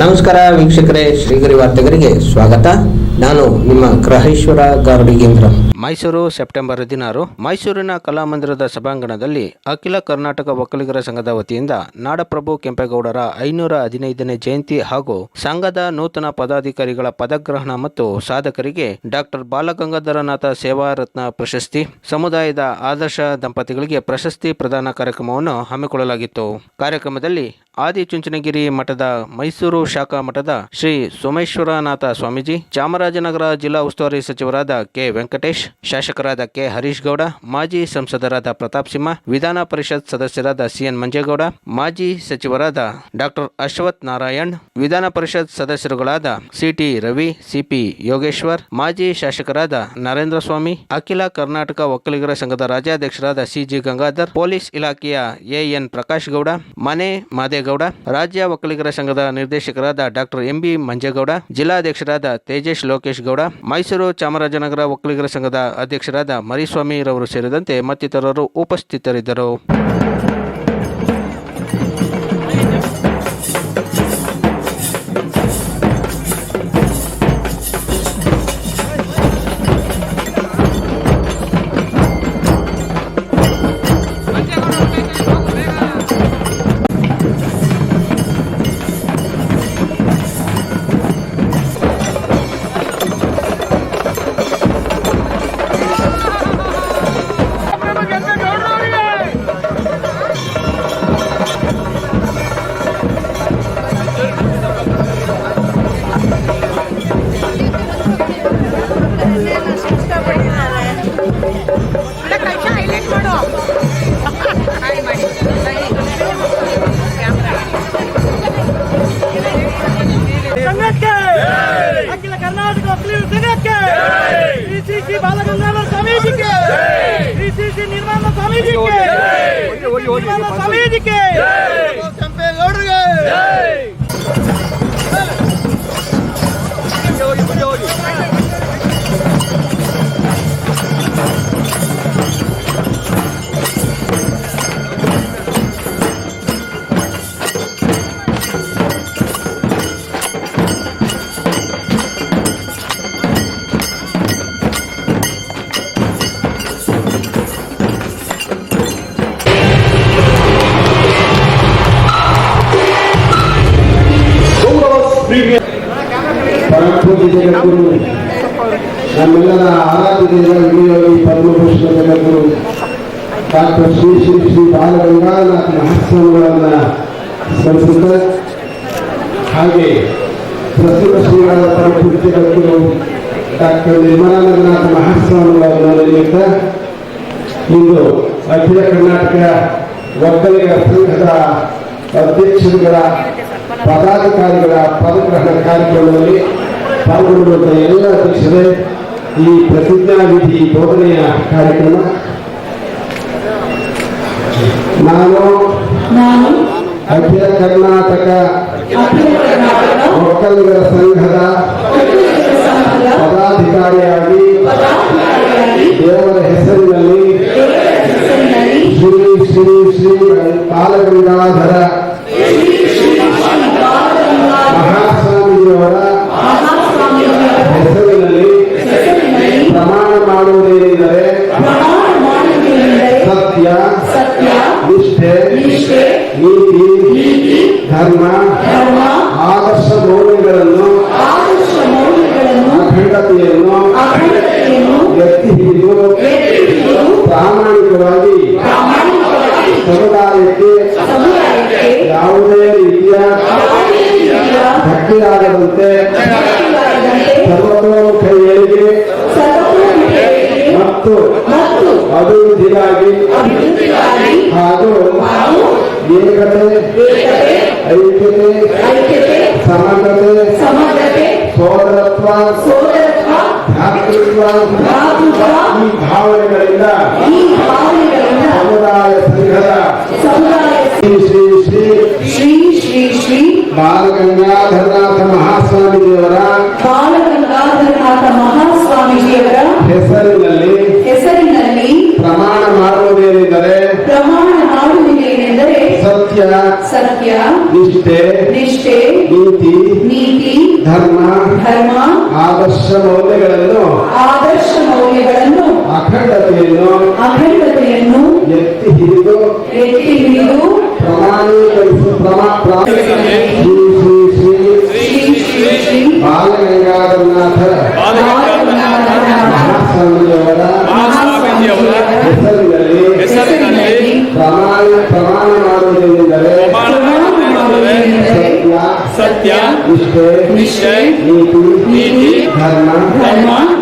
ನಮಸ್ಕಾರ ವೀಕ್ಷಕರೇ, ಶ್ರೀಗರಿ ವಾರ್ತೆಗರಿಗೆ ಸ್ವಾಗತ. ನಾನು ನಿಮ್ಮ ಗ್ರಹೇಶ್ವರ ಗಾರ್ಡಿಗೇಂದ್ರ ಮೈಸೂರು, ಸೆಪ್ಟೆಂಬರ್ ಹದಿನಾರು. ಮೈಸೂರಿನ ಕಲಾಮಂದಿರದ ಸಭಾಂಗಣದಲ್ಲಿ ಅಖಿಲ ಕರ್ನಾಟಕ ಒಕ್ಕಲಿಗರ ಸಂಘದ ವತಿಯಿಂದ ನಾಡಪ್ರಭು ಕೆಂಪೇಗೌಡರ ಐನೂರ ಹದಿನೈದನೇ ಜಯಂತಿ ಹಾಗೂ ಸಂಘದ ನೂತನ ಪದಾಧಿಕಾರಿಗಳ ಪದಗ್ರಹಣ ಮತ್ತು ಸಾಧಕರಿಗೆ ಡಾಕ್ಟರ್ ಬಾಲಗಂಗಾಧರನಾಥ ಸೇವಾ ರತ್ನ ಪ್ರಶಸ್ತಿ, ಸಮುದಾಯದ ಆದರ್ಶ ದಂಪತಿಗಳಿಗೆ ಪ್ರಶಸ್ತಿ ಪ್ರದಾನ ಕಾರ್ಯಕ್ರಮವನ್ನು ಹಮ್ಮಿಕೊಳ್ಳಲಾಗಿತ್ತು. ಕಾರ್ಯಕ್ರಮದಲ್ಲಿ ಆದಿಚುಂಚನಗಿರಿ ಮಠದ ಮೈಸೂರು ಶಾಖಾ ಮಠದ ಶ್ರೀ ಸೋಮೇಶ್ವರನಾಥ ಸ್ವಾಮೀಜಿ, ಚಾಮರಾಜನಗರ ಜಿಲ್ಲಾ ಉಸ್ತುವಾರಿ ಸಚಿವರಾದ ಕೆ. ವೆಂಕಟೇಶ್, ಶಾಸಕರಾದ ಕೆ. ಹರೀಶ್ ಗೌಡ, ಮಾಜಿ ಸಂಸದರಾದ ಪ್ರತಾಪ್ ಸಿಂಹ, ವಿಧಾನ ಪರಿಷತ್ ಸದಸ್ಯರಾದ ಸಿಎನ್ ಮಂಜೇಗೌಡ, ಮಾಜಿ ಸಚಿವರಾದ doctor Ashwath Narayan, Vidhana Parishat ಸದಸ್ಯರುಗಳಾದ C T Ravi C P Yogeshwar, ಮಾಜಿ ಶಾಸಕರಾದ ನರೇಂದ್ರ ಸ್ವಾಮಿ, ಅಖಿಲ ಕರ್ನಾಟಕ ಒಕ್ಕಲಿಗರ ಸಂಘದ ರಾಜ್ಯಾಧ್ಯಕ್ಷರಾದ ಸಿಜಿ ಗಂಗಾಧರ್, ಪೊಲೀಸ್ ಇಲಾಖೆಯ ಎಎನ್ ಪ್ರಕಾಶ್ ಗೌಡ, ಮನೆ ಮಾದೇಗೌಡ, ರಾಜ್ಯ ಒಕ್ಕಲಿಗರ ಸಂಘದ ನಿರ್ದೇಶಕರಾದ ಡಾಕ್ಟರ್ ಎಂಬಿ ಮಂಜೇಗೌಡ, ಜಿಲ್ಲಾಧ್ಯಕ್ಷರಾದ ತೇಜೇಶ್ ಲೋಕೇಶ್ ಗೌಡ, ಮೈಸೂರು ಚಾಮರಾಜನಗರ ಒಕ್ಕಲಿಗರ ಸಂಘದ ಅಧ್ಯಕ್ಷರಾದ ಮರಿಸ್ವಾಮಿ ರವರು ಸೇರಿದಂತೆ ಮತ್ತಿತರರು ಉಪಸ್ಥಿತರಿದ್ದರು. ಶ್ರೀ ಶ್ರೀ ಶ್ರೀ ಬಾಲಗಂಗಾಧರನಾಥ ಮಹೋತ್ಸವಗಳನ್ನು ಹಾಗೆ ಪ್ರಸ್ತುತ ಶ್ರೀಗಳ ಜಗದ್ಗುರು ಡಾಕ್ಟರ್ ನಿರ್ಮಲಾನಂದನಾಥ ಮಹೋತ್ಸವಗಳನ್ನು ನಡೆಯುತ್ತ ಇಂದು ಅಖಿಲ ಕರ್ನಾಟಕ ಒಕ್ಕಲಿಗ ಸಂಘದ ಅಧ್ಯಕ್ಷರುಗಳ ಪದಾಧಿಕಾರಿಗಳ ಪದಗ್ರಹಣ ಕಾರ್ಯಕ್ರಮದಲ್ಲಿ ಪಾಲ್ಗೊಂಡಿರುವಂತಹ ಎಲ್ಲ ಅಧ್ಯಕ್ಷರೇ ಈ ಪ್ರತಿಜ್ಞಾವಿಧಿ ಬೋಧನೆಯ ಕಾರ್ಯಕ್ರಮ. ನಾನು ನಾನು ಅಖಿಲ ಕರ್ನಾಟಕ ಅಖಿಲ ಕರ್ನಾಟಕ ಒಕ್ಕಲಿಗರ ಸಂಘದ ಒಕ್ಕಲಿಗರ ಸಂಘದ ಪದಾಧಿಕಾರಿಯಾಗಿ ಪದಾಧಿಕಾರಿಯಾಗಿ ದೇವರ ಹೆಸರಿನಲ್ಲಿ ದೇವರ ಹೆಸರಿನಲ್ಲಿ ಶ್ರೀ ಶ್ರೀ ಶ್ರೀ ಬಾಲಗಂಗಾಧರ ಶ್ರೀ ಶ್ರೀ ಶ್ರೀ ಬಾಲಗಂಗಾಧರ ಮಹಾಸ್ವಾಮೀಜಿಯವರ ಮಹಾಸ್ವಾಮಿಯವರ ನೀತಿ ಧರ್ಮ ಆದರ್ಶ ಮೌಲ್ಯಗಳನ್ನು ಅಖಂಡತೆಯನ್ನು ಎತ್ತಿ ಹಿಡಿದು ಪ್ರಾಮಾಣಿಕವಾಗಿ ಸಮುದಾಯಕ್ಕೆ ಯಾವುದೇ ರೀತಿಯ ಧಕ್ಕೆಯಾಗದಂತೆ ಸರ್ವತೋಮುಖ ಏಳಿಗೆ ಮತ್ತು ಅಭಿವೃದ್ಧಿಗಾಗಿ ಹಾಗೂ ಏಕತೆ ಐಕ್ಯತೆ ಸಮಗ್ರತೆ ಸೋದರತ್ವ ಭ್ರಾತೃತ್ವ ಈ ಭಾವನೆಗಳಿಂದ ಸಮುದಾಯ ಸಂಘದ ಸಮುದಾಯ ಶ್ರೀ ಶ್ರೀ ಶ್ರೀ ಶ್ರೀ ಶ್ರೀ ಶ್ರೀ ಬಾಲಗಂಗಾಧರನಾಥ ದೇವರ ಬಾಲಗಂಗಾಧರನಾಥ ಸ್ವಾಮೀಜಿಯವರ ಹೆಸರಿನಲ್ಲಿ ಹೆಸರಿನಲ್ಲಿ ಪ್ರಮಾಣ ಮಾಡುವುದೇನೆಂದರೆ ಪ್ರಮಾಣ ಮಾಡುವುದೇನೆಂದರೆ ಸತ್ಯ ಸತ್ಯ ನಿಷ್ಠೆ ನಿಷ್ಠೆ ನೀತಿ ನೀತಿ ಧರ್ಮ ಧರ್ಮ ಆದರ್ಶ ಮೌಲ್ಯಗಳನ್ನು ಆದರ್ಶ ಮೌಲ್ಯಗಳನ್ನು ಅಖಂಡತೆಯನ್ನು ಅಖಂಡತೆಯನ್ನು ಎತ್ತಿ ಹಿಡಿದು ಎತ್ತಿ ಹಿಡಿದು ಪ್ರಮಾಣೀಕರಿಸಿ ಪ್ರಮಾ ಬಾಲಗಂಗಾಧರನಾಥ. सत्य निश्चय नीति धर्म धर्म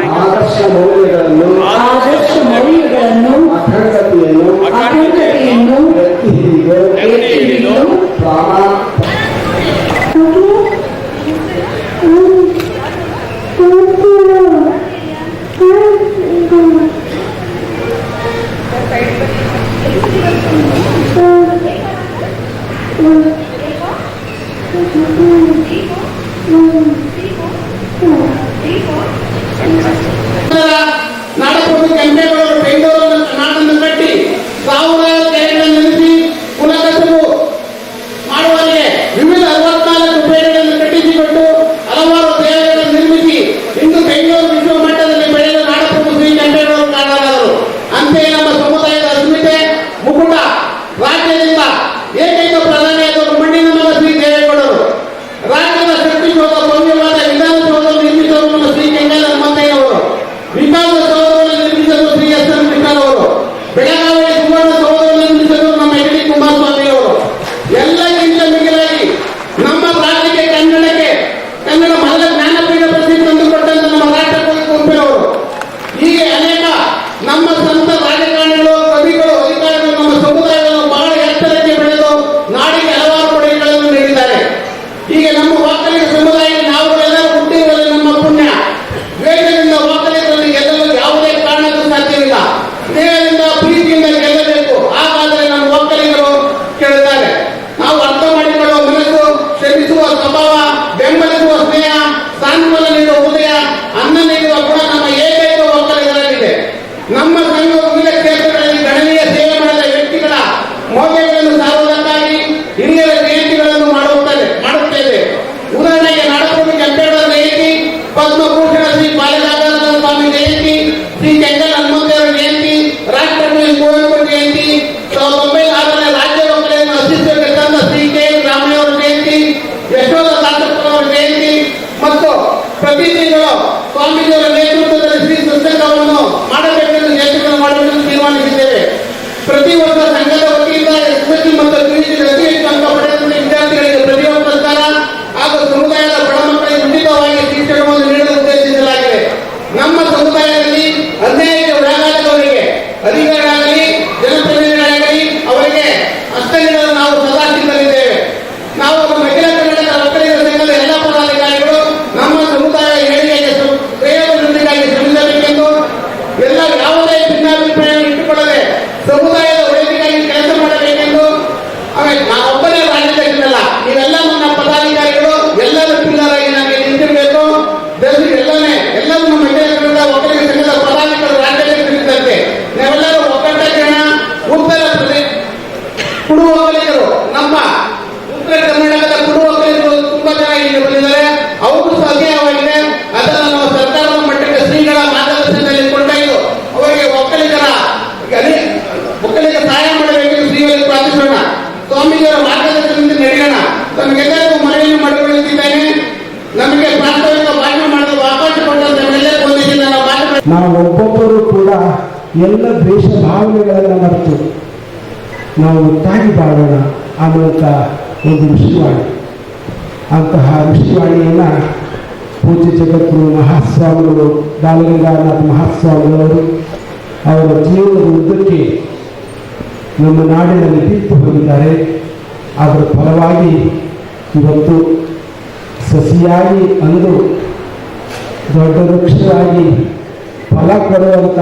ನಮ್ಮ ಸಂಘ ಉಳಿದ ಕ್ಷೇತ್ರಗಳಲ್ಲಿ ಗಣನೀಯ ಸೇವೆ ಮಾಡಿದ ವ್ಯಕ್ತಿಗಳ ಮೌಲ್ಯ Anyone got ನಾವು ಒಬ್ಬೊಬ್ಬರು ಕೂಡ ಎಲ್ಲ ದ್ವೇಷ ಭಾವನೆಗಳನ್ನು ಮರೆತು ನಾವು ಒಟ್ಟಾಗಿ ಬಾಳೋಣ ಆ ಒಂದು ಋಷಿವಾಣಿ. ಅಂತಹ ಋಷಿವಾಣಿಯನ್ನು ಪೂಜ್ಯ ಜಗತ್ತು ಮಹಾಸ್ವಾಮಿಗಳು ಬಾಲಗಂಗಾನಾಥ ಮಹಾಸ್ವಾಮಿಗಳವರು ಅವರ ಜೀವನದ ಉದ್ದಕ್ಕೆ ನಮ್ಮ ನಾಡಿನಲ್ಲಿ ಬಿತ್ತು ಹೋಗಿದ್ದಾರೆ. ಅದರ ಫಲವಾಗಿ ಇವತ್ತು ಸಸಿಯಾಗಿ ಅಂದು ದೊಡ್ಡ ವೃಕ್ಷವಾಗಿ ಫಲ ಕೊಡುವಂತ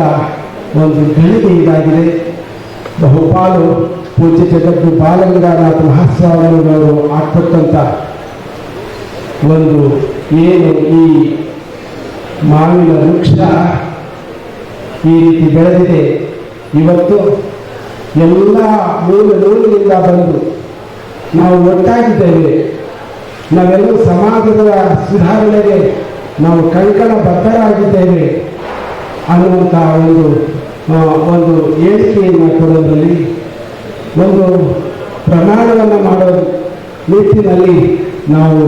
ಒಂದು ಗಳಿಕೆ ಇದಾಗಿದೆ. ಬಹುಪಾಲು ಪೂಜ್ಯ ಜಗದ್ದು ಬಾಲಗಂಗಾನಾಥ ಮಹಾಸ್ವಾಮಿಗಳು ಆಗ್ತಕ್ಕಂಥ ಒಂದು ಏನು ಈ ಮಾವಿನ ವೃಕ್ಷ ಈ ರೀತಿ ಬೆಳೆದಿದೆ. ಇವತ್ತು ಎಲ್ಲ ಮೂಲ ನೂಲಿನಿಂದ ಬಂದು ನಾವು ಒಟ್ಟಾಗಿದ್ದೇವೆ. ನಾವೆಲ್ಲರೂ ಸಮಾಜದ ಸುಧಾರಣೆಗೆ ನಾವು ಕಂಕಣ ಬದ್ಧರಾಗಿ ಅನ್ನುವಂಥ ಒಂದು ಒಂದು ಹೇಳಿಕೆಯನ್ನು ಕೊಡೋದ್ರಲ್ಲಿ ಒಂದು ಪ್ರಮಾಣವನ್ನು ಮಾಡೋ ನಿಟ್ಟಿನಲ್ಲಿ ನಾವು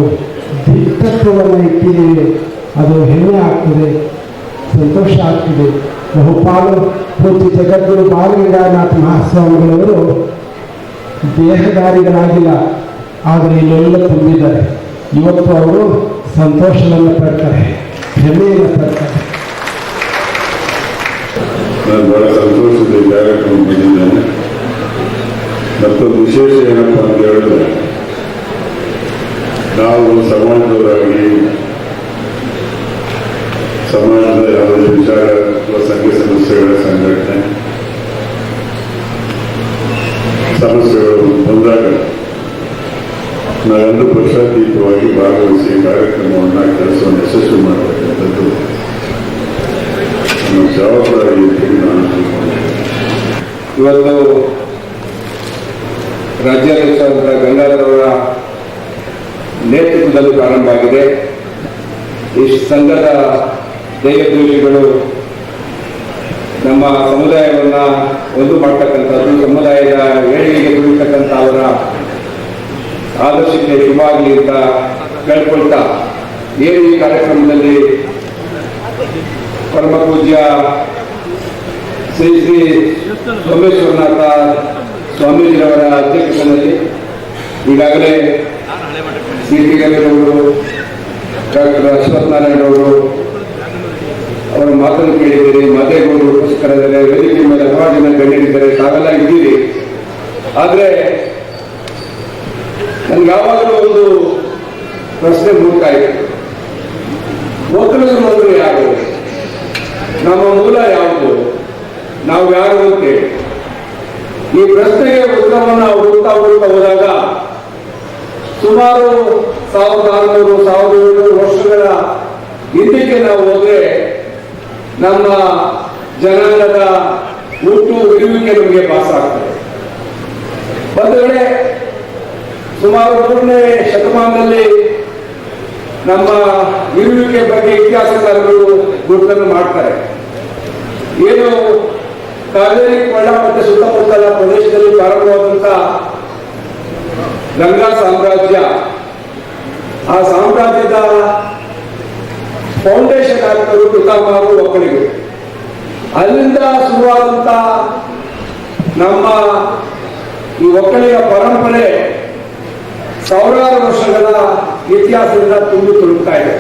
ದಿಟ್ಟತ್ವವನ್ನು ಇಟ್ಟಿದ್ದೇವೆ. ಅದು ಹೆಮ್ಮೆ ಆಗ್ತದೆ, ಸಂತೋಷ ಆಗ್ತಿದೆ. ಬಹುಪಾಲು ಪೂಜ್ಯ ಜಗದ್ಗುರು ಬಾಲಗಿಡನಾಥ ಮಹಾಸ್ವಾಮಿಗಳವರು ದೇಹದಾರಿಗಳಾಗಿಲ್ಲ ಆದರೆ ಇಲ್ಲೆಲ್ಲ ತುಂಬಿದ್ದಾರೆ. ಇವತ್ತು ಅವರು ಸಂತೋಷವನ್ನು ಪಡ್ತಾರೆ, ಹೆಮ್ಮೆಯನ್ನು ಪಡ್ತಾರೆ. ನಾನು ಬಹಳ ಸಂತೋಷದ ಕಾರ್ಯಕ್ರಮ ಬಂದಿದ್ದೇನೆ ಮತ್ತೊಂದು ವಿಶೇಷ ಏನಪ್ಪ ಅಂತ ಹೇಳಿದ್ರೆ, ನಾವು ಸಮಾಜದವರಾಗಿ ಸಮಾಜದ ಯಾವುದೇ ವಿಚಾರ ಸಂಘ ಸಮಸ್ಯೆಗಳ ಸಂಘಟನೆ, ಸಮಸ್ಯೆಗಳು ಬಂದಾಗ ನಾವೆಲ್ಲರೂ ಪಕ್ಷಾತೀತವಾಗಿ ಭಾಗವಹಿಸಿ ಕಾರ್ಯಕ್ರಮವನ್ನು ಕೆಲಸವನ್ನು ಯಶಸ್ವಿ ಮಾಡತಕ್ಕಂಥದ್ದು ನಮ್ಮ ಜವಾಬ್ದಾರಿ ಅಂತೇಳಿ ನಾನು. ಇವತ್ತು ರಾಜ್ಯಾಧ್ಯಕ್ಷರಾದ ಗಂಗಾಧರವರ ನೇತೃತ್ವದಲ್ಲಿ ಪ್ರಾರಂಭ ಆಗಿದೆ ಈ ಸಂಘದ ದೇಹದ್ರೋಹಿಗಳು ನಮ್ಮ ಸಮುದಾಯವನ್ನು ಒಂದು ಮಾಡ್ತಕ್ಕಂಥದ್ದು, ಸಮುದಾಯದ ಏಳಿಗೆಗೆ ದುಡಿತಕ್ಕಂಥ ಅವರ ಆದರ್ಶಕ್ಕೆ ಶುಭಾಗಲಿ ಅಂತ ಕೇಳ್ಕೊಳ್ತಾ, ಏನು ಈ ಕಾರ್ಯಕ್ರಮದಲ್ಲಿ ಪರಮ ಪೂಜ್ಯ ಶ್ರೀ ಶ್ರೀ ಸೋಮೇಶ್ವರನಾಥ ಸ್ವಾಮೀಜಿರವರ ಅಧ್ಯಕ್ಷತೆಯಲ್ಲಿ ಈಗಾಗಲೇ ಸಿ ಡಾಕ್ಟರ್ ಅಶ್ವಥ್ ನಾರಾಯಣ ಅವರು ಅವರ ಮಾತನ್ನು ಕೇಳಿದ್ದೀರಿ, ಮಾದೇಗೌಡರು ಉಪಸ್ಥಿತರಿದ್ದಾರೆ ವೇದಿಕೆ ಮೇಲೆ ಹಲವಾರು ಜನ ಗಣ್ಯರಿದ್ದಾರೆ, ತಾವೆಲ್ಲ ಇದ್ದೀರಿ. ಆದರೆ ನನ್ಗೆ ಯಾವಾಗಲೂ ಒಂದು ಪ್ರಶ್ನೆ ಒಕ್ಕಲಿಗರು ಅಂದ್ರೆ ಯಾರು? ನಮ್ಮ ಮೂಲ ಯಾವುದು? ನಾವು ಯಾರು ಈ ಪ್ರಶ್ನೆಗೆ ಉತ್ತರವನ್ನು ಹುಡುಕ್ತಾ ಹುಡುಕ್ತಾ ಹೋದಾಗ ಸುಮಾರು ಸಾವಿರದ ಆರುನೂರು ಸಾವಿರದ ಏಳುನೂರು ವರ್ಷಗಳ ಹಿಂದಕ್ಕೆ ನಾವು ಹೋದ್ರೆ ನಮ್ಮ ಜನಾಂಗದ ಹುಟ್ಟು ಇರುವಿಕೆ ನಮಗೆ ಭಾಸ ಆಗ್ತದೆ ಒಂದು ಸುಮಾರು ಮೂರನೇ ಶತಮಾನದಲ್ಲಿ ನಮ್ಮ ಇರುವಿಕೆ ಬಗ್ಗೆ ಇತಿಹಾಸಕಾರರು ಗುರುತನ್ನು ಮಾಡ್ತಾರೆ. ಏನು ಕಾವೇರಿ ಕೊಳ್ಳ ಮತ್ತು ಸುತ್ತಮುತ್ತಲ ಪ್ರದೇಶದಲ್ಲಿ ಪ್ರಾರಂಭವಾದಂತ ಗಂಗಾ ಸಾಮ್ರಾಜ್ಯ, ಆ ಸಾಮ್ರಾಜ್ಯದ ಫೌಂಡೇಶನ್ ಹಾಕಿದರು ಪಿತಾಮಹರು ಒಕ್ಕಲಿಗರು ಅಲ್ಲಿಂದ ಶುರುವಾದಂತ ನಮ್ಮ ಈ ಒಕ್ಕಲಿಗ ಪರಂಪರೆ ಸಾವಿರಾರು ವರ್ಷಗಳ ಇತಿಹಾಸದಿಂದ ತುಂಬಿ ತುಳುಕ್ತಾ ಇದೆ.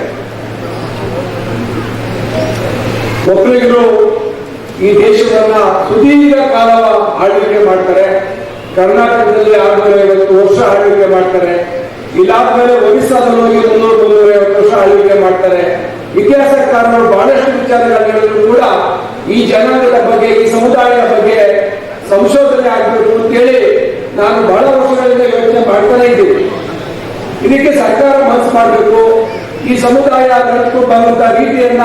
ಒಕ್ಕಲಿಗರು ಈ ದೇಶವನ್ನ ಸುದೀರ್ಘ ಕಾಲ ಆಳ್ವಿಕೆ ಮಾಡ್ತಾರೆ. ಕರ್ನಾಟಕದಲ್ಲಿ ಆದ್ಮೇಲೆ ಐವತ್ತು ವರ್ಷ ಆಳ್ವಿಕೆ ಮಾಡ್ತಾರೆ. ಇದಾದ್ಮೇಲೆ ಒರಿಸ್ಸಾದಲ್ಲಿ ಹೋಗಿ ಮುನ್ನೂರು ಮುನ್ನೂರ ಐವತ್ತು ವರ್ಷ ಆಳ್ವಿಕೆ ಮಾಡ್ತಾರೆ. ಇತಿಹಾಸಕಾರರು ಬಹಳಷ್ಟು ವಿಚಾರಗಳನ್ನು ಕೂಡ ಈ ಜನಾಂಗದ ಬಗ್ಗೆ, ಈ ಸಮುದಾಯದ ಬಗ್ಗೆ ಸಂಶೋಧನೆ ಆಗಬೇಕು ಅಂತೇಳಿ ನಾನು ಬಹಳ ವರ್ಷಗಳಿಂದ ಯೋಚನೆ ಮಾಡ್ತಾನೆ ಇದ್ದೀನಿ. ಇದಕ್ಕೆ ಸರ್ಕಾರ ಮನಸ್ಸು ಮಾಡಬೇಕು. ಈ ಸಮುದಾಯ ಬಂದಂತ ರೀತಿಯನ್ನ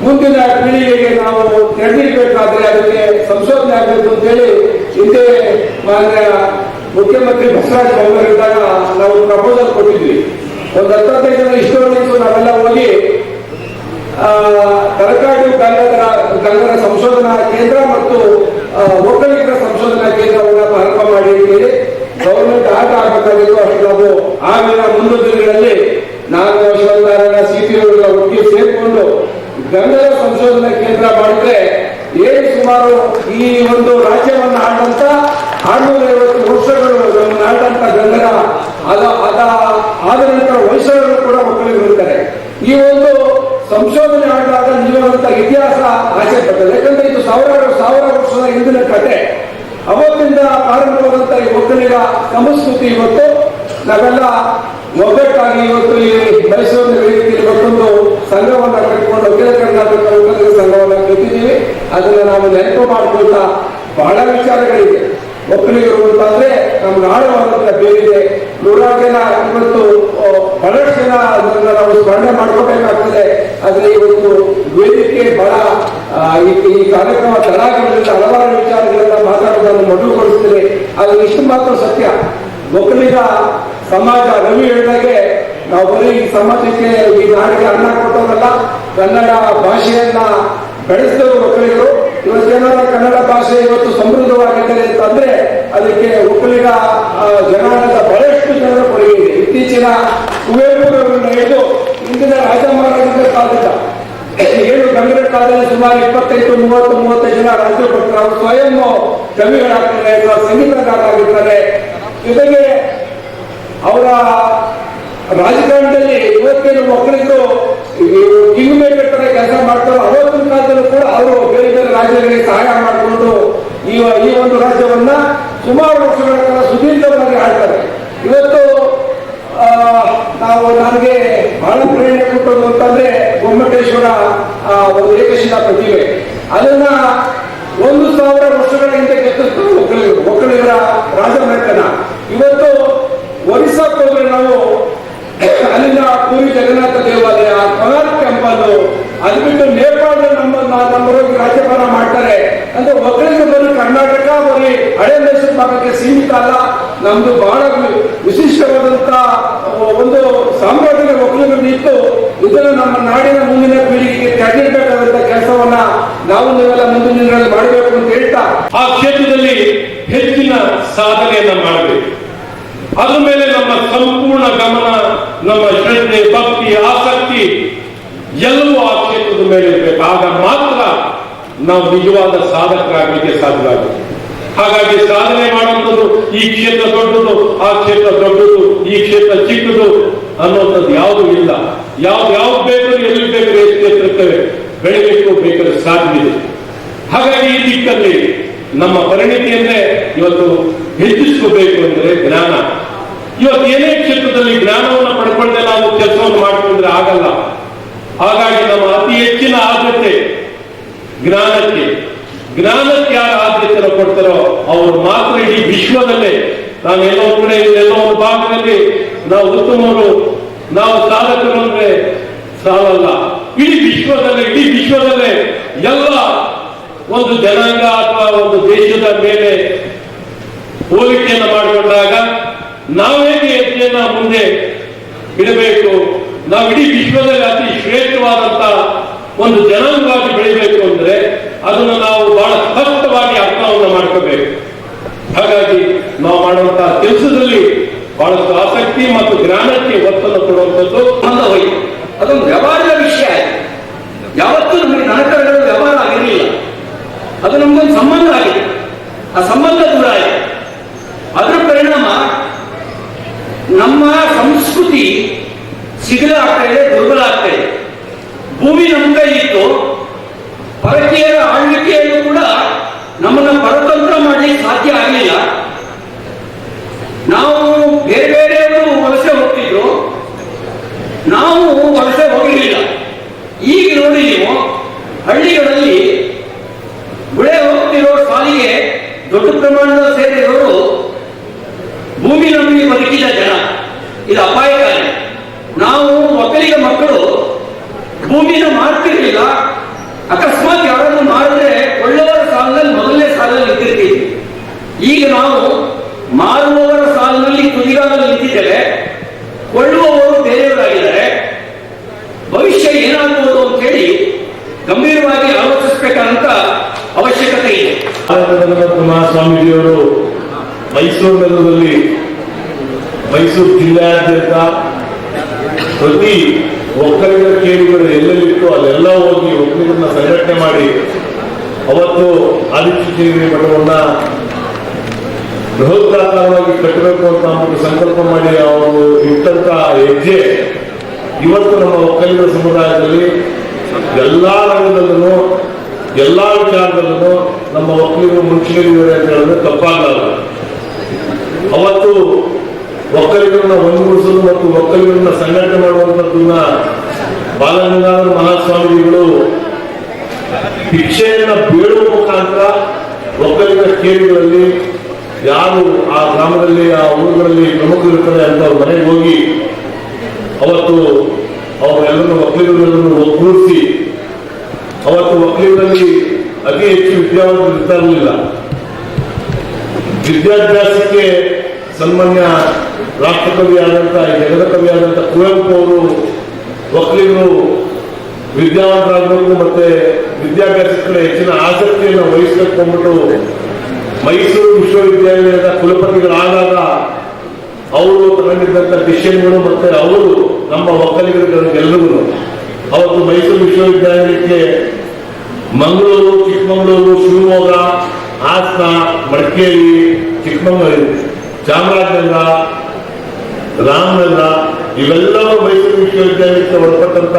ಮುಂದಿನ ಪೀಳಿಗೆಗೆ ನಾವು ನಡೆದಿರ್ಬೇಕಾದ್ರೆ ಅದಕ್ಕೆ ಸಂಶೋಧನೆ ಆಗಬೇಕು ಅಂತ ಹೇಳಿ ಹಿಂದೆ ಮಾನ್ಯ ಮುಖ್ಯಮಂತ್ರಿ ಬಸವರಾಜ ಬೊಮ್ಮಾಯಿದ್ದಾಗ ನಾವು ಪ್ರಪೋಸಲ್ ಕೊಟ್ಟಿದ್ವಿ. ಒಂದು ಹತ್ತೈದು ಜನ ಇಷ್ಟೊಂದು ನಾವೆಲ್ಲ ಹೋಗಿ ಆ, ಕನ್ನಡ ಕನ್ನಡ ಸಂಶೋಧನಾ ಕೇಂದ್ರ ಮತ್ತು ಒಕ್ಕಲಿಗರ ಸಂಶೋಧನಾ ಕೇಂದ್ರವನ್ನು ಪ್ರಾರಂಭ ಮಾಡಿ ಹೇಳಿ ಗೌರ್ಮೆಂಟ್ ಆಟ ಆಗಬೇಕಾಗಿತ್ತು ಅಷ್ಟು ನಾವು ಆಮೇಲೆ ಮುಂದಿನ ದಿನಗಳಲ್ಲಿ ನಾನು ಅಶ್ವತ್ಥನಾರಾಯಣ ಸಿ ಪಿ ಅವರೆಲ್ಲ ಒಟ್ಟಿಗೆ ಸೇರಿಕೊಂಡು ಗಂಗರ ಸಂಶೋಧನಾ ಕೇಂದ್ರ ಮಾಡಿದ್ರೆ ಏನು ಸುಮಾರು ಈ ಒಂದು ರಾಜ್ಯವನ್ನು ಆಡಂತ ಆರ್ನೂರ ಐವತ್ತು ವರ್ಷಗಳು ಆಡಂತ ಗಂಗರ ಅದ ಅದ ಆದ ನಂತರ ಕೂಡ ಮಕ್ಕಳು ಬರುತ್ತಾರೆ. ಈ ಒಂದು ಸಂಶೋಧನೆ ಆಡಿದಾಗ ನಿಲ್ಲುವಂತ ಇತಿಹಾಸ ಆಚೆ ಬರ್ತದೆ. ಯಾಕಂದ್ರೆ ಇದು ಸಾವಿರಾರು ಸಾವಿರ ವರ್ಷದ ಹಿಂದಿನ ಕತೆ. ಅವತ್ತಿಂದ ಪ್ರಾರಂಭವಾದಂತ ಈ ಒಕ್ಕಲಿಗ ಸಂಸ್ಕೃತಿ ಇವತ್ತು, ನಾವೆಲ್ಲ ಒಗ್ಗಟ್ಟಾಗಿ ಇವತ್ತು ಈ ಮೈಸೂರಿನ ರೀತಿಯಲ್ಲಿ ಮತ್ತೊಂದು ಸಂಘವನ್ನ ಕಟ್ಟಿಕೊಂಡು ಅಖಿಲ ಕರ್ನಾಟಕ ಸಂಘವನ್ನು ಕಟ್ಟಿದ್ದೀವಿ. ಅದನ್ನ ನಾವು ನೆನಪು ಮಾಡಿಕೊಳ್ತಾ ಬಹಳ ವಿಚಾರಗಳಿದೆ ಒಕ್ಕಲಿಗರು ಅಂತಂದ್ರೆ ನಮ್ಮ ಆಳವಾದಂತ ಬೇರಿದೆ. ನೂರಾರು ಜನ ಇವತ್ತು ಬಹಳಷ್ಟು ಜನ ಅದನ್ನ ನಾವು ಸ್ಮರಣೆ ಮಾಡ್ಕೋಬೇಕಾಗ್ತದೆ ಆದ್ರೆ ಇವತ್ತು ವೇದಿಕೆ ಬಹಳ ಈ ಕಾರ್ಯಕ್ರಮ ತಡಾಗಿರೋದ್ರಿಂದ ಹಲವಾರು ವಿಚಾರಗಳನ್ನ ಮಾತಾಡೋದನ್ನು ಮೊದಲುಗೊಳಿಸ್ತೇನೆ ಅದು ಇಷ್ಟು ಮಾತ್ರ ಸತ್ಯ. ಒಕ್ಕಲಿಗ ಸಮಾಜ ರವಿ ಹೇಳಿದಾಗೆ ನಾವು ಬರೀ ಈ ಸಮಾಜಕ್ಕೆ ಈ ನಾಡಿಗೆ ಅನ್ನ ಕೊಟ್ಟವರಲ್ಲ, ಕನ್ನಡ ಭಾಷೆಯನ್ನ ಬೆಳೆಸಿದವರು ಒಕ್ಕಲಿಗರು ಇವತ್ತೇನಾರ ಕನ್ನಡ ಭಾಷೆ ಇವತ್ತು ಸಮೃದ್ಧವಾಗಿದ್ದಾರೆ ಅಂತಂದ್ರೆ ಅದಕ್ಕೆ ಒಕ್ಕಲಿಗ ಜನಾಂಗದ ಬಹಳಷ್ಟು ಜನರ ಕೊಡುಗೆ ಇದೆ. ಇತ್ತೀಚಿನ ಕುವೆಂಪುರವರನ್ನು ಹಿಡಿದು ಇಂದಿನ ರಾಜ ಮಹಾರಾಜರ ಕಾಲದಿಂದ ಏಳು ಕನ್ನಡ ಕಾಲದಲ್ಲಿ ಸುಮಾರು ಇಪ್ಪತ್ತೈದು, ಮೂವತ್ತು, ಮೂವತ್ತೈದು ಜನ ರಾಜ್ಯಭಕ್ತರು ಅವರು ಸ್ವಯಂ ಕವಿಗಳಾಗ್ತಾರೆ ಸಂಗೀತಗಾರರಾಗಿರ್ತಾರೆ ಜೊತೆಗೆ ಅವರ ರಾಜಕಾರಣದಲ್ಲಿ ಇವತ್ತೇನು ಮಕ್ಕಳಿದ್ದು ಕಿಂಗ್ ಮೇಕರ್ ಕೆಲಸ ಮಾಡ್ತಾರೆ, ಅವತ್ತಿನ ಕಾಲದಲ್ಲೂ ಕೂಡ ಅವರು ಬೇರೆ ಬೇರೆ ರಾಜ್ಯಗಳಿಗೆ ಸಹಾಯ ಮಾಡಿಕೊಂಡು ಈ ಈ ಒಂದು ರಾಜ್ಯವನ್ನ ಸುಮಾರು ವರ್ಷಗಳ ಕಾಲ ಸುದೀರ್ಘವಾಗಿ ಆಡ್ತಾರೆ ಇವತ್ತು ನಾವು ನನಗೆ ಬಹಳ ಪ್ರೇರಣೆ ಕೊಟ್ಟದ್ದು ಅಂತಂದ್ರೆ ಗೊಮ್ಮಟೇಶ್ವರ ಒಂದು ಏಕಶಿಲಾ ಪ್ರತಿಮೆ. ಅದನ್ನ ಒಂದು ಸಾವಿರ ವರ್ಷಗಳ ಹಿಂದೆ ಕೆತ್ತಿಸ್ತು ಒಕ್ಕಲಿಗರು ಒಕ್ಕಲಿಗರ ರಾಜಮನೆತನ. ಇವತ್ತು ಒರಿಸ್ಸಾಕ್ಕೆ ಹೋದ್ರೆ ನಾವು ಅಲ್ಲಿನ ಪೂರಿ ಜಗನ್ನಾಥ ದೇವಾಲಯ ಕೊನಾರ್ಕ್ ಟೆಂಪಲ್ ಅದು ಬಿಟ್ಟು ನೇಪಾಳ ನಮ್ಮ ನಮ್ಮವರಿಗೆ ರಾಜ್ಯಪಾಲ ಮಾಡ್ತಾರೆ. ಅಂದ್ರೆ ಒಕ್ಕಲಿಗರು ಬರೀ ಕರ್ನಾಟಕ ಬರೀ ಹಳೆ ಮೈಸೂರು ಭಾಗಕ್ಕೆ ಸೀಮಿತ ಅಲ್ಲ, ನಮ್ದು ಬಹಳ ವಿಶಿಷ್ಟವಾದಂತ ಒಂದು ಸಾಮ್ರಾಜ್ಯದ ಒಕ್ಕಲಿಗರು ಇತ್ತು. ಇದನ್ನು ನಮ್ಮ ನಾಡಿನ ಮುಂದಿನ ಪೀಳಿಗೆಗೆ ತೆಗೆದಿರಬೇಕಾದಂತ ಕೆಲಸವನ್ನ ನಾವು ನೀವೆಲ್ಲ ಮುಂದಿನ ದಿನಗಳಲ್ಲಿ ಮಾಡಬೇಕು ಅಂತ ಹೇಳ್ತಾ, ಆ ಕ್ಷೇತ್ರದಲ್ಲಿ ಹೆಚ್ಚಿನ ಸಾಧನೆಯನ್ನ ಮಾಡಬೇಕು. ಅದ್ರ ಮೇಲೆ ನಮ್ಮ ಸಂಪೂರ್ಣ ಗಮನ, ನಮ್ಮ ಶ್ರದ್ಧೆ, ಭಕ್ತಿ, ಆಸಕ್ತಿ ಎಲ್ಲವೂ ಆ ಕ್ಷೇತ್ರದ ಮೇಲೆ ಇರಬೇಕು. ಆಗ ಮಾತ್ರ ನಾವು ನಿಜವಾದ ಸಾಧಕರಾಗಲಿಕ್ಕೆ ಸಾಧ್ಯ ಆಗುತ್ತೆ ಹಾಗಾಗಿ ಸಾಧನೆ ಮಾಡುವಂಥದ್ದು ಈ ಕ್ಷೇತ್ರ ದೊಡ್ಡದು, ಆ ಕ್ಷೇತ್ರ ದೊಡ್ಡದು, ಈ ಕ್ಷೇತ್ರ ಚಿಕ್ಕದು ಅನ್ನುವಂಥದ್ದು ಯಾವುದು ಇಲ್ಲ. ಯಾವ್ದು ಯಾವ್ದು ಬೇಕು ಎಲ್ಲಿ ಬೇಕು ಎಷ್ಟು ಕ್ಷೇತ್ರಕ್ಕೆ ಬೆಳಿಬೇಕು ಬೇಕಾದ್ರೆ ಇದೆ. ಹಾಗಾಗಿ ಈ ದಿಕ್ಕಲ್ಲಿ ನಮ್ಮ ಪರಿಣಿತಿಯನ್ನೇ ಇವತ್ತು ಹೆಚ್ಚಿಸ್ಕೋಬೇಕು ಅಂದರೆ ಜ್ಞಾನ. ಇವತ್ತು ಏನೇ ಕ್ಷೇತ್ರದಲ್ಲಿ ಜ್ಞಾನವನ್ನು ಪಡ್ಕೊಂಡೆ ನಾವು ಕೆಲಸವನ್ನು ಮಾಡಿಕೊಂಡ್ರೆ ಆಗಲ್ಲ. ಹಾಗಾಗಿ ನಮ್ಮ ಅತಿ ಹೆಚ್ಚಿನ ಆದ್ಯತೆ ಜ್ಞಾನಕ್ಕೆ. ಜ್ಞಾನಕ್ಕೆ ಯಾರ ಆದ್ಯತೆಯನ್ನು ಕೊಡ್ತಾರೋ ಅವರು ಮಾತ್ರ ಇಡೀ ವಿಶ್ವದಲ್ಲೇ. ನಾವು ಎಲ್ಲೋ ಕಡೆ ಎಲ್ಲೋ ಒಂದು ಭಾಗದಲ್ಲಿ ನಾವು ಉತ್ತಮರು, ನಾವು ಸಾಧಕರು ಅಂದ್ರೆ ಸಾಲಲ್ಲ. ಇಡೀ ವಿಶ್ವದಲ್ಲೇ ಇಡೀ ವಿಶ್ವದಲ್ಲೇ ಎಲ್ಲ ಒಂದು ಜನಾಂಗ ಅಥವಾ ಒಂದು ದೇಶದ ಮೇಲೆ ಹೋಲಿಕೆಯನ್ನು ಮಾಡಿಕೊಂಡಾಗ ಮುಂದೆ ಬಿಡಬೇಕು. ನಾವು ಇಡೀ ವಿಶ್ವದಲ್ಲಿ ಅತಿ ಶ್ರೇಷ್ಠವಾದಂತ ಒಂದು ಜನಾಂಗವಾಗಿ ಬೆಳಿಬೇಕು ಅಂದ್ರೆ ಅದನ್ನು ನಾವು ಬಹಳ ಸ್ಪಷ್ಟವಾಗಿ ಅರ್ಥವನ್ನು ಮಾಡ್ಕೋಬೇಕು. ಹಾಗಾಗಿ ನಾವು ಮಾಡುವಂತಹ ಕೆಲಸದಲ್ಲಿ ಬಹಳಷ್ಟು ಆಸಕ್ತಿ ಮತ್ತು ಜ್ಞಾನಕ್ಕೆ ಒತ್ತನ್ನು ಕೊಡುವಂಥದ್ದು ಹೋಯಿತು ಅದೊಂದು ವ್ಯವಹಾರದ ವಿಷಯ ಯಾವತ್ತೂ ನಮಗೆ ನಾಟಕಗಳು ವ್ಯವಹಾರ ಆಗಿರಲಿಲ್ಲ. ಅದು ನಮಗೊಂದು ಸಂಬಂಧ ಆಗಿದೆ. ಆ ಸಂಬಂಧ ದೂರ ಆಯಿತು ಅದರ ಪರಿಣಾಮ ನಮ್ಮ ಸಂಸ್ಕೃತಿ ಸಿಗಲ ಆಗ್ತಾ ದುರ್ಬಲ ಆಗ್ತಾ ಇದೆ. ಭೂಮಿ ನಮ್ಮ ಕೈ ಇತ್ತು, ಪರಕೀಯರ ಆಳ್ವಿಕೆಯನ್ನು ಕೂಡ ನಮ್ಮನ್ನ ಪರತಂತ್ರ ಕುಮಾರಸ್ವಾಮೀಜಿಯವರು ಮೈಸೂರು ನಗರದಲ್ಲಿ ಮೈಸೂರು ಜಿಲ್ಲೆಯಾದ್ಯಂತ ಪ್ರತಿ ಒಕ್ಕಲಿಗರ ಕೇಳಿಗಳು ಎಲ್ಲೆಲ್ಲಿತ್ತು ಅಲ್ಲೆಲ್ಲ ಹೋಗಿ ಒಕ್ಕಲಿಗರನ್ನ ಸಂಘಟನೆ ಮಾಡಿ ಅವತ್ತು ಆದಿತ್ಯಗಿರಿ ಮಠವನ್ನ ಬೃಹದಾಕಾರವಾಗಿ ಕಟ್ಟಬೇಕು ಅಂತ ಒಂದು ಸಂಕಲ್ಪ ಮಾಡಿ ಅವರು ಇಟ್ಟಂತ ಹೆಜ್ಜೆ ಇವತ್ತು ನಮ್ಮ ಒಕ್ಕಲಿಗರ ಸಮುದಾಯದಲ್ಲಿ ಎಲ್ಲಾ ರಂಗದಲ್ಲೂ ಎಲ್ಲಾ ವಿಚಾರದಲ್ಲೂ ನಮ್ಮ ಒಕ್ಕಲಿಗರು ಮುಂಚೂಣಿಯಲ್ಲಿದ್ದಾರೆ ಅಂತ ಹೇಳಿದ್ರೆ ತಪ್ಪಾಗಲ್ಲ ಅವತ್ತು ಒಕ್ಕಲಿಗರನ್ನ ಒಂದುಗೂಡಿಸಲು ಮತ್ತು ಒಕ್ಕಲಿಗರನ್ನ ಸಂಘಟನೆ ಮಾಡುವಂತದ್ದನ್ನ ಬಾಲಗಂಗಾಧರ ಮಹಾಸ್ವಾಮಿಗಳು ಭಿಕ್ಷೆಯನ್ನ ಬೇಡುವ ಮುಖಾಂತರ ಒಕ್ಕಲಿಗರ ಕೇರಿಗಳಲ್ಲಿ ಯಾರು ಆ ಗ್ರಾಮದಲ್ಲಿ, ಆ ಊರುಗಳಲ್ಲಿ ಪ್ರಮುಖರಿರ್ತಾರೆ ಅಂತ ಮನೆಗೆ ಹೋಗಿ ಅವತ್ತು ಅವರೆಲ್ಲರೂ ಒಕ್ಕಲಿಗರನ್ನು ಒಗ್ಗೂಡಿಸಿ ಅವತ್ತು ಒಕ್ಕಲಿಗರಲ್ಲಿ ಅತಿ ಹೆಚ್ಚು ವಿದ್ಯಾವಂತರು ಇರಲಿಲ್ಲ ವಿದ್ಯಾಭ್ಯಾಸಕ್ಕೆ ಸನ್ಮಾನ್ಯ ರಾಷ್ಟ್ರಕವಿಯಾದಂಥ ಜಗದ ಕವಿಯಾದಂಥ ಕುವೆಂಪು ಅವರು ಒಕ್ಕಲಿಗರು ವಿದ್ಯಾವಂತರಾಗಬೇಕು ಮತ್ತೆ ವಿದ್ಯಾಭ್ಯಾಸದ ಹೆಚ್ಚಿನ ಆಸಕ್ತಿಯನ್ನು ವಹಿಸಬೇಕು ಮೈಸೂರು ವಿಶ್ವವಿದ್ಯಾಲಯದ ಕುಲಪತಿಗಳಾದಾಗ ಅವರು ತಗೊಂಡಿದ್ದಂಥ ಡಿಸಿಷನ್ಗಳು ಮತ್ತೆ ಅವರು ನಮ್ಮ ಒಕ್ಕಲಿಗರಿಗೆಲ್ಲರಿಗೂ ಅವತ್ತು ಮೈಸೂರು ವಿಶ್ವವಿದ್ಯಾಲಯಕ್ಕೆ ಮಂಗಳೂರು, ಚಿಕ್ಕಮಗಳೂರು, ಶಿವಮೊಗ್ಗ, ಹಾಸನ, ಮಡಿಕೇರಿ, ಚಿಕ್ಕಮಗಳೂರು, ಚಾಮರಾಜನಗರ, ರಾಮನಗರ, ಇವೆಲ್ಲವೂ ಮೈಸೂರು ವಿಶ್ವವಿದ್ಯಾಲಯಕ್ಕೆ ಒಳಪಟ್ಟಂತ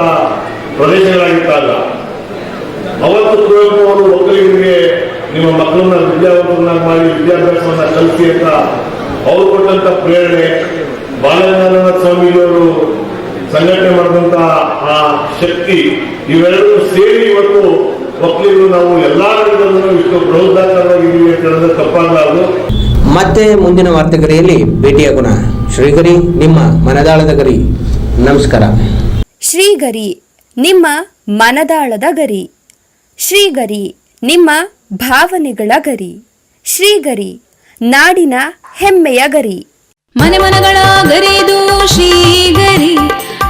ಪ್ರದೇಶಗಳಾಗಿದ್ದಾಗ ಅವತ್ತು ಕುವೆಂಪು ಅವರು ಒಕ್ಕಲಿಗರಿಗೆ ನಿಮ್ಮ ಮಕ್ಕಳನ್ನ ವಿದ್ಯಾವಂತರನ್ನಾಗಿ ಮಾಡಿ ವಿದ್ಯಾಭ್ಯಾಸವನ್ನ ಕಲಿಸಿ ಅಂತ ಅವರು ಕೊಟ್ಟಂತ ಪ್ರೇರಣೆ ಬಾಲಗಂಗಾಧರ ಸ್ವಾಮೀಜಿಯವರು ಸಂಘಟನೆ ಮಾಡಿದಂತ ಆ ಶಕ್ತಿ ಇವೆರಡೂ ಸೇರಿ ಇವತ್ತು ಮಕ್ಕಳಿಗೂ ನಾವು ಎಲ್ಲಾ ರಂಗದಲ್ಲೂ ಇಷ್ಟು ಬೃಹದಾಕಾರವಾಗಿದ್ದೀವಿ ಅಂತ ಹೇಳಿದ್ರೆ ತಪ್ಪಾಗಲಾರದು. ಮತ್ತೆ ಮುಂದಿನ ವಾರ್ತೆಗರಿಯಲ್ಲಿ ಭೇಟಿಯಾಗೋಣ. ಶ್ರೀಗರಿ ನಿಮ್ಮ ಮನದಾಳದ ಗರಿ. ನಮಸ್ಕಾರ. ಶ್ರೀಗರಿ ನಿಮ್ಮ ಮನದಾಳದ ಗರಿ. ಶ್ರೀಗರಿ ನಿಮ್ಮ ಭಾವನೆಗಳ ಗರಿ. ಶ್ರೀಗರಿ ನಾಡಿನ ಹೆಮ್ಮೆಯ ಗರಿ. ಮನೆ ಮನಗಳ ಗರಿದು ಶ್ರೀಗರಿ.